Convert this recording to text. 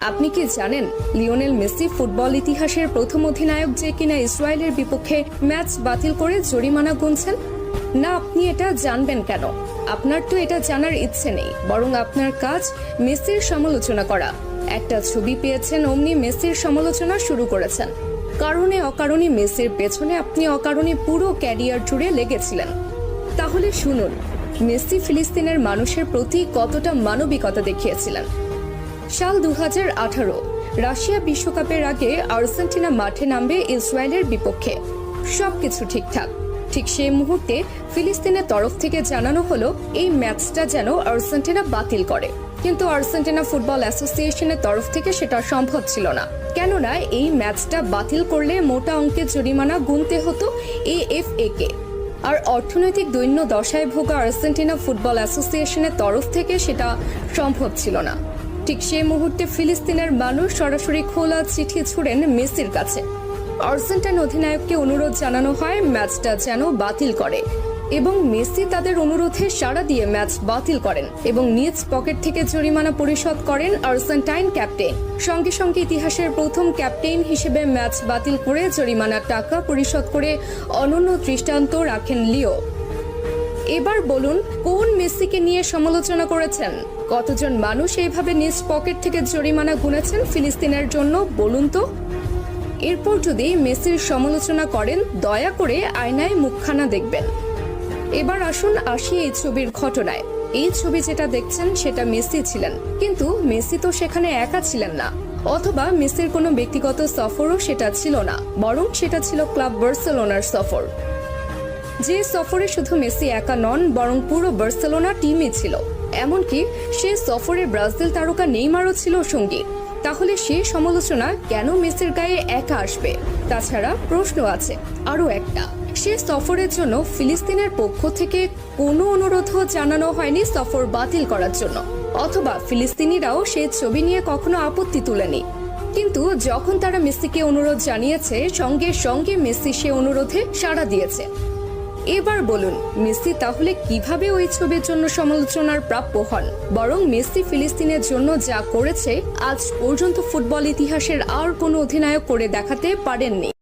আপনি কি জানেন লিওনেল মেসি ফুটবল ইতিহাসের প্রথম অধিনায়ক যে কিনা ইসরায়েলের বিপক্ষে ম্যাচ বাতিল করে জরিমানা গুনছেন? না, আপনি এটা জানবেন কেন? আপনার তো এটা জানার ইচ্ছে নেই, বরং আপনার কাজ মেসির সমালোচনা করা। একটা ছবি পেয়েছেন অমনি মেসির সমালোচনা শুরু করেছেন। কারণে অকারণে মেসির পেছনে আপনি অকারণে পুরো ক্যারিয়ার জুড়ে লেগেছিলেন। তাহলে শুনুন, মেসি ফিলিস্তিনের মানুষের প্রতি কতটা মানবিকতা দেখিয়েছিলেন? সাল দু হাজার আঠারো, রাশিয়া বিশ্বকাপের আগে আর্জেন্টিনা মাঠে নামবে ইসরায়েলের বিপক্ষে। সবকিছু ঠিকঠাক। ঠিক সেই মুহূর্তে ফিলিস্তিনের তরফ থেকে জানানো হলো, এই ম্যাচটা যেন আর্জেন্টিনা বাতিল করে। কিন্তু আর্জেন্টিনা ফুটবল অ্যাসোসিয়েশনের তরফ থেকে সেটা সম্ভব ছিল না। কেননা এই ম্যাচটা বাতিল করলে মোটা অঙ্কের জরিমানা গুনতে হতো এএফএ কে আর অর্থনৈতিক দৈন্য দশায় ভোগা আর্জেন্টিনা ফুটবল অ্যাসোসিয়েশনের তরফ থেকে সেটা সম্ভব ছিল না। ঠিক সেই মুহূর্তে ফিলিস্তিনের মানুষ সরাসরি খোলা চিঠি ছুড়েন মেসির কাছে। আর্জেন্টাইন অধিনায়ককে অনুরোধ জানানো হয়, ম্যাচটা যেন বাতিল করে এবং মেসি তাদের অনুরোধে সাড়া দিয়ে ম্যাচ বাতিল করেন এবং নিজ পকেট থেকে জরিমানা পরিশোধ করেন আর্জেন্টাইন ক্যাপ্টেন। সঙ্গে সঙ্গে ইতিহাসের প্রথম ক্যাপ্টেন হিসেবে ম্যাচ বাতিল করে জরিমানার টাকা পরিশোধ করে অনন্য দৃষ্টান্ত রাখেন লিও। এবার বলুন, কোন মেসিকে নিয়ে সমালোচনা করেছেন? কতজন মানুষ এইভাবে নিজ পকেট থেকে জরিমানা গুনেছেন ফিলিস্তিনের জন্য, বলুন তো? এরপর যদি মেসির সমালোচনা করেন, দয়া করে আয়নায় মুখখানা দেখবেন। এবার আসুন আসি এই ছবির ঘটনায়। এই ছবি যেটা দেখছেন, সেটা মেসি ছিলেন। কিন্তু মেসি তো সেখানে একা ছিলেন না। অথবা মেসির কোনো ব্যক্তিগত সফরও সেটা ছিল না। বরং সেটা ছিল ক্লাব বার্সেলোনার সফর। যে সফরে শুধু মেসি একা নন, বরং পুরো বার্সেলোনা টিমই ছিল। এমনকি সে সফরে ব্রাজিল তারকা নেইমারও ছিল সঙ্গী। তাহলে সে সমালোচনা কেন মেসির গায়ে একা আসবে? তাছাড়া প্রশ্ন আছে আরও একটা। সে সফরের জন্য ফিলিস্তিনের পক্ষ থেকে কোনো অনুরোধও জানানো হয়নি সফর বাতিল করার জন্য। অথবা ফিলিস্তিনিরাও সে ছবি নিয়ে কখনো আপত্তি তুলেনি। কিন্তু যখন তারা মেসিকে অনুরোধ জানিয়েছে, সঙ্গে সঙ্গে মেসি সে অনুরোধে সাড়া দিয়েছে। এবার বলুন, মেসি তাহলে কীভাবে ওই ছবির জন্য সমালোচনার প্রাপ্য হন? বরং মেসি ফিলিস্তিনের জন্য যা করেছে, আজ পর্যন্ত ফুটবল ইতিহাসের আর কোনো অধিনায়ক করে দেখাতে পারেননি।